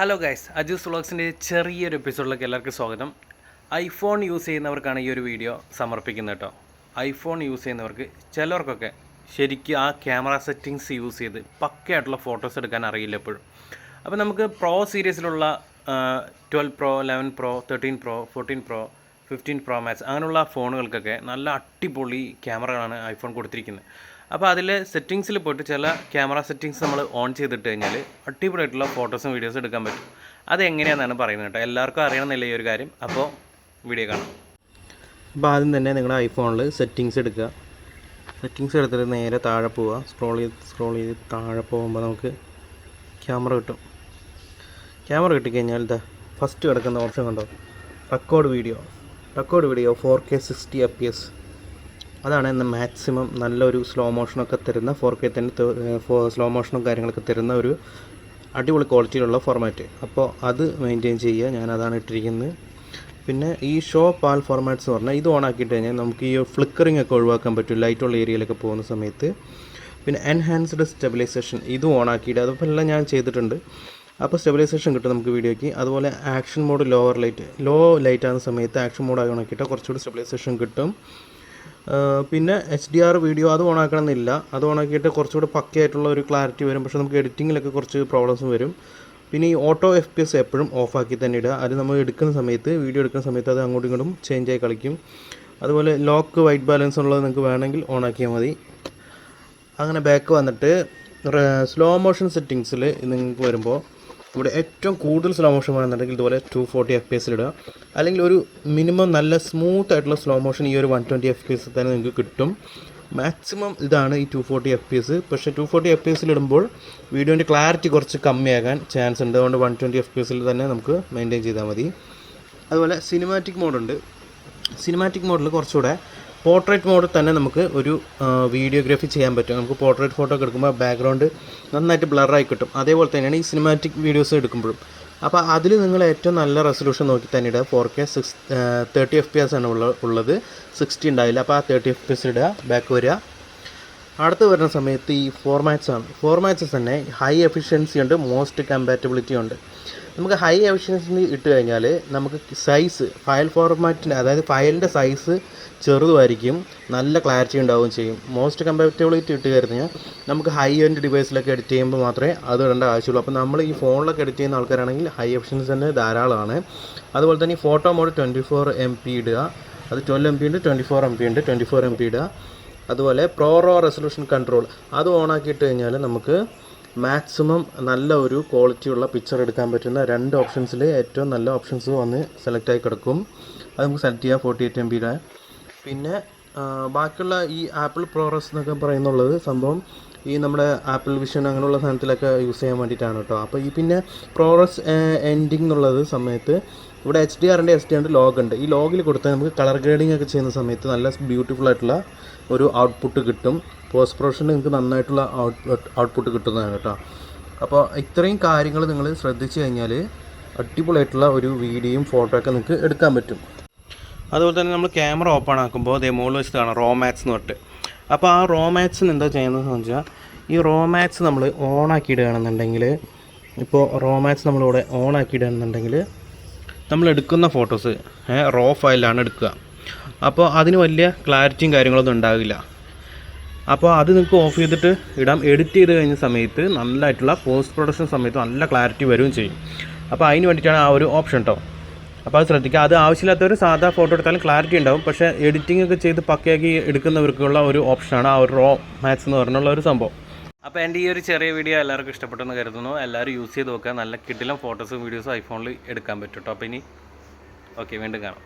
Hello guys അജൂസ് വ്ളോഗ്സിന്റെ ചെറിയൊരു എപ്പിസോഡിലേക്ക് എല്ലാവർക്കും സ്വാഗതം. ഐഫോൺ യൂസ് ചെയ്യുന്നവർക്കാണ് ഈ ഒരു വീഡിയോ സമർപ്പിക്കുന്നത് കേട്ടോ. ഐഫോൺ യൂസ് ചെയ്യുന്നവർക്ക് ചിലർക്കൊക്കെ ശരിക്കും ആ ക്യാമറ സെറ്റിങ്സ് യൂസ് ചെയ്ത് പക്കയായിട്ടുള്ള ഫോട്ടോസ് എടുക്കാൻ അറിയില്ല എപ്പോഴും. അപ്പോൾ നമുക്ക് pro സീരീസിലുള്ള twelve pro eleven pro thirteen pro fourteen pro fifteen pro max അങ്ങനെയുള്ള ഫോണുകൾക്കൊക്കെ നല്ല അടിപൊളി ക്യാമറകളാണ് ഐഫോൺ കൊടുത്തിരിക്കുന്നത്. അപ്പോൾ അതിൽ സെറ്റിങ്സിൽ പോയിട്ട് ചില ക്യാമറ സെറ്റിങ്സ് നമ്മൾ ഓൺ ചെയ്തിട്ട് കഴിഞ്ഞാൽ അടിപൊളിയായിട്ടുള്ള ഫോട്ടോസും വീഡിയോസും എടുക്കാൻ പറ്റും. അത് എങ്ങനെയാണെന്നാണ് പറയുന്നത് കേട്ടോ. എല്ലാവർക്കും അറിയണമെന്നില്ല ഈ ഒരു കാര്യം. അപ്പോൾ വീഡിയോ കാണാം. അപ്പോൾ ആദ്യം തന്നെ നിങ്ങളുടെ ഐഫോണിൽ സെറ്റിങ്സ് എടുക്കുക. സെറ്റിങ്സ് എടുത്തിട്ട് നേരെ താഴെ പോവുക. സ്ക്രോൾ ചെയ്ത് സ്ക്രോൾ ചെയ്ത് താഴെ പോകുമ്പോൾ നമുക്ക് ക്യാമറ കിട്ടും. ക്യാമറ കിട്ടിക്കഴിഞ്ഞാൽ ഇതാ ഫസ്റ്റ് കിടക്കുന്ന ഓപ്ഷൻ കണ്ടോ? Record video record video four K sixty F P S അതാണ് ഇന്ന് മാക്സിമം നല്ലൊരു സ്ലോ മോഷനൊക്കെ തരുന്ന ഫോർ കെ തന്നെ സ്ലോ മോഷനും കാര്യങ്ങളൊക്കെ തരുന്ന ഒരു അടിപൊളി ക്വാളിറ്റിയിലുള്ള ഫോർമാറ്റ് അപ്പോൾ അത് മെയിന്റെയിൻ ചെയ്യുക. ഞാൻ അതാണ് ഇട്ടിരിക്കുന്നത്. പിന്നെ ഈ ഷോ പാൽ ഫോർമാറ്റ്സ് എന്ന് പറഞ്ഞാൽ ഇത് ഓൺ ആക്കിയിട്ട് കഴിഞ്ഞാൽ നമുക്ക് ഈ ഫ്ലിക്കറിംഗ് ഒക്കെ ഒഴിവാക്കാൻ പറ്റും. ലൈറ്റുള്ള ഏരിയയിലൊക്കെ പോകുന്ന സമയത്ത്. പിന്നെ എൻഹാൻസ്ഡ് സ്റ്റെബിലൈസേഷൻ ഇത് ഓൺ ആക്കിയിട്ട് എല്ലാം ഞാൻ ചെയ്തിട്ടുണ്ട്. അപ്പോൾ സ്റ്റെബിലൈസേഷൻ കിട്ടും നമുക്ക് വീഡിയോയ്ക്ക്. അതുപോലെ action mode lower light low light ആകുന്ന സമയത്ത് ആക്ഷൻ മോഡ് ആയി ഓണാക്കിയിട്ട് കുറച്ചുകൂടി സ്റ്റെബിലൈസേഷൻ കിട്ടും. പിന്നെ എച്ച് ഡി ആർ വീഡിയോ അത് ഓണാക്കണമെന്നില്ല അത് ഓണാക്കിയിട്ട് കുറച്ചുകൂടെ പക്കയായിട്ടുള്ള ഒരു ക്ലാരിറ്റി വരും. പക്ഷേ നമുക്ക് എഡിറ്റിങ്ങിലൊക്കെ കുറച്ച് പ്രോബ്ലംസ് വരും. പിന്നെ ഈ ഓട്ടോ എഫ് പി എസ് എപ്പോഴും ഓഫാക്കി തന്നെ ഇടുക. അത് നമ്മൾ എടുക്കുന്ന സമയത്ത് വീഡിയോ എടുക്കുന്ന സമയത്ത് അത് അങ്ങോട്ടും ഇങ്ങോട്ടും ചേഞ്ച് ആയി കളിക്കും. അതുപോലെ ലോക്ക് വൈറ്റ് ബാലൻസ് ഉള്ളത് നിങ്ങൾക്ക് വേണമെങ്കിൽ ഓൺ ആക്കിയാൽ മതി. അങ്ങനെ ബാക്ക് വന്നിട്ട് സ്ലോ മോഷൻ സെറ്റിങ്സിൽ നിങ്ങൾക്ക് വരുമ്പോൾ ഇവിടെ ഏറ്റവും കൂടുതൽ സ്ലോ മോഷൻ വേണമെന്നുണ്ടെങ്കിൽ ഇതുപോലെ ടു ഫോർട്ടി എഫ് പി ഇടുക. അല്ലെങ്കിൽ ഒരു മിനിമം നല്ല സ്മൂത്ത് ആയിട്ടുള്ള സ്ലോ മോഷൻ ഈ ഒരു one twenty F P S തന്നെ നിങ്ങൾക്ക് കിട്ടും. മാക്സിമം ഇതാണ് ഈ two forty F P S പക്ഷേ ടു ഫോർട്ടി എഫ് പി ഇടുമ്പോൾ വീഡിയോന്റെ ക്ലാരിറ്റി കുറച്ച് കമ്മിയാകാൻ ചാൻസ് ഉണ്ട്. അതുകൊണ്ട് വൺ ട്വന്റി എഫ് പി തന്നെ നമുക്ക് മെയിന്റെയിൻ ചെയ്താൽ മതി. അതുപോലെ സിനിമാറ്റിക് മോഡുണ്ട് സിനിമാറ്റിക് മോഡിൽ കുറച്ചുകൂടെ പോർട്രേറ്റ് മോഡിൽ തന്നെ നമുക്ക് ഒരു വീഡിയോഗ്രാഫി ചെയ്യാൻ പറ്റും. നമുക്ക് പോർട്രേറ്റ് ഫോട്ടോ ഒക്കെ എടുക്കുമ്പോൾ ബാക്ക്ഗ്രൗണ്ട് നന്നായിട്ട് ബ്ലറായി കിട്ടും. അതേപോലെ തന്നെയാണ് ഈ സിനിമാറ്റിക് വീഡിയോസ് എടുക്കുമ്പോഴും. അപ്പോൾ അതിൽ നിങ്ങൾ ഏറ്റവും നല്ല റെസൊല്യൂഷൻ നോക്കി തന്നെ ഇടുക. Four K six thirty F P S ആണ് ഉള്ള ഉള്ളത്. സിക്സ്റ്റി ഉണ്ടാവില്ല അപ്പോൾ ആ തേർട്ടി എഫ് പി എസ് ഇടുക ബാക്ക് വരിക. അടുത്ത് വരുന്ന സമയത്ത് ഈ ഫോർമാറ്റ്സ് ആണ്. ഫോർമാറ്റ്സ് തന്നെ ഹൈ എഫിഷ്യൻസി ഉണ്ട് മോസ്റ്റ് കമ്പാറ്റബിലിറ്റി ഉണ്ട്. നമുക്ക് ഹൈ എഫിഷ്യൻസി ഇട്ട് കഴിഞ്ഞാൽ നമുക്ക് സൈസ് ഫയൽ ഫോർമാറ്റിന്റെ അതായത് ഫയലിന്റെ സൈസ് ചെറുതുമായിരിക്കും നല്ല ക്ലാരിറ്റി ഉണ്ടാവുകയും ചെയ്യും. മോസ്റ്റ് കമ്പാറ്റബിലിറ്റി ഇട്ട് കഴിഞ്ഞാൽ നമുക്ക് ഹൈ എൻഡ് ഡിവൈസിലൊക്കെ എഡിറ്റ് ചെയ്യുമ്പോൾ മാത്രമേ അത് ഇടേണ്ട ആവശ്യമുള്ളൂ. അപ്പോൾ നമ്മൾ ഈ ഫോണിലൊക്കെ എഡിറ്റ് ചെയ്യുന്ന ആൾക്കാരാണെങ്കിൽ ഹൈ എഫിഷ്യൻസി തന്നെ ധാരാളമാണ്. അതുപോലെ തന്നെ ഈ photo mode twenty four M P ഇടുക. അത് ട്വൽവ് എം പി ഉണ്ട് ട്വന്റി ഫോർ എം പി ഉണ്ട് ട്വന്റി ഫോർ എം പി ഇടുക. അതുപോലെ പ്രോറോ റെസൊല്യൂഷൻ കൺട്രോൾ അത് ഓൺ ആക്കിയിട്ട് കഴിഞ്ഞാൽ നമുക്ക് മാക്സിമം നല്ല ഒരു ക്വാളിറ്റിയുള്ള പിക്ചർ എടുക്കാൻ പറ്റുന്ന രണ്ട് ഓപ്ഷൻസിൽ ഏറ്റവും നല്ല ഓപ്ഷൻസ് വന്ന് സെലക്ട് ആയി കിടക്കും. അത് നമുക്ക് സെലക്ട് ചെയ്യാം ഫോർട്ടി എയ്റ്റ് എം ബിയുടെ പിന്നെ ബാക്കിയുള്ള ഈ ആപ്പിൾ പ്രോറസ് എന്നൊക്കെ പറയുന്നുള്ളത് സംഭവം ഈ നമ്മുടെ ആപ്പിൾ വിഷൻ അങ്ങനെയുള്ള സാധനത്തിലൊക്കെ യൂസ് ചെയ്യാൻ വേണ്ടിയിട്ടാണ് കേട്ടോ. അപ്പോൾ ഈ പിന്നെ പ്രോറസ് എൻഡിങ് എന്നുള്ളത് സമയത്ത് ഇവിടെ എച്ച് ഡി ആറിന്റെ എസ് ഡി ആറിന്റെ ലോഗ് ഉണ്ട്. ഈ ലോഗിൽ കൊടുത്താൽ നമുക്ക് കളർ ഗ്രേഡിംഗ് ഒക്കെ ചെയ്യുന്ന സമയത്ത് നല്ല ബ്യൂട്ടിഫുൾ ആയിട്ടുള്ള ഒരു ഔട്ട്പുട്ട് കിട്ടും. പോസ്റ്റ് പ്രൊഡക്ഷനിൽ നിങ്ങൾക്ക് നന്നായിട്ടുള്ള ഔട്ട്പുട്ട് കിട്ടുന്നതാണ് കേട്ടോ. അപ്പോൾ ഇത്രയും കാര്യങ്ങൾ നിങ്ങൾ ശ്രദ്ധിച്ചു കഴിഞ്ഞാൽ അടിപൊളിയായിട്ടുള്ള ഒരു വീഡിയോയും ഫോട്ടോ ഒക്കെ നിങ്ങൾക്ക് എടുക്കാൻ പറ്റും. അതുപോലെ തന്നെ നമ്മൾ ക്യാമറ ഓപ്പൺ ആക്കുമ്പോൾ അതേ കാണാം റോ മാക്സ് എന്ന് പറഞ്ഞിട്ട്. അപ്പോൾ ആ റോ മാക്സിന് എന്താ ചെയ്യുന്നതെന്ന് വെച്ചാൽ ഈ റോ മാക്സ് നമ്മൾ ഓൺ ആക്കിയിടുകയാണെന്നുണ്ടെങ്കിൽ ഇപ്പോൾ റോ മാക്സ് നമ്മളിവിടെ ഓൺ ആക്കിയിടുകയാണെന്നുണ്ടെങ്കിൽ നമ്മൾ എടുക്കുന്ന ഫോട്ടോസ് റോ ഫയലാണ് എടുക്കുക. അപ്പോൾ അതിന് വലിയ ക്ലാരിറ്റിയും കാര്യങ്ങളൊന്നും ഉണ്ടാകില്ല. അപ്പോൾ അത് നിങ്ങൾക്ക് ഓഫ് ചെയ്തിട്ട് ഇടാം. എഡിറ്റ് ചെയ്ത് കഴിഞ്ഞ സമയത്ത് നല്ലതായിട്ടുള്ള പോസ്റ്റ് പ്രൊഡക്ഷൻ സമയത്ത് നല്ല ക്ലാരിറ്റി വരികയും ചെയ്യും. അപ്പോൾ അതിന് വേണ്ടിയിട്ടാണ് ആ ഒരു ഓപ്ഷൻ കേട്ടോ അപ്പോൾ അത് ശ്രദ്ധിക്കുക. അത് ആവശ്യമില്ലാത്തവർ സാധാ ഫോട്ടോ എടുത്താലും ക്ലാരിറ്റി ഉണ്ടാവും. പക്ഷേ എഡിറ്റിംഗ് ഒക്കെ ചെയ്ത് പക്കയാക്കി എടുക്കുന്നവർക്കുള്ള ഒരു ഓപ്ഷനാണ് ആ ഒരു റോ മാത്സ് എന്ന് പറഞ്ഞുള്ള ഒരു സംഭവം. അപ്പോൾ എന്റെ ഈ ഒരു ചെറിയ വീഡിയോ എല്ലാവർക്കും ഇഷ്ടപ്പെട്ടെന്ന് കരുതുന്നു. എല്ലാവരും യൂസ് ചെയ്ത് നോക്കുക. നല്ല കിട്ടിലും ഫോട്ടോസും വീഡിയോസും ഐഫോണിൽ എടുക്കാൻ പറ്റും കേട്ടോ അപ്പോൾ ഇനി ഓക്കെ വീണ്ടും കാണാം.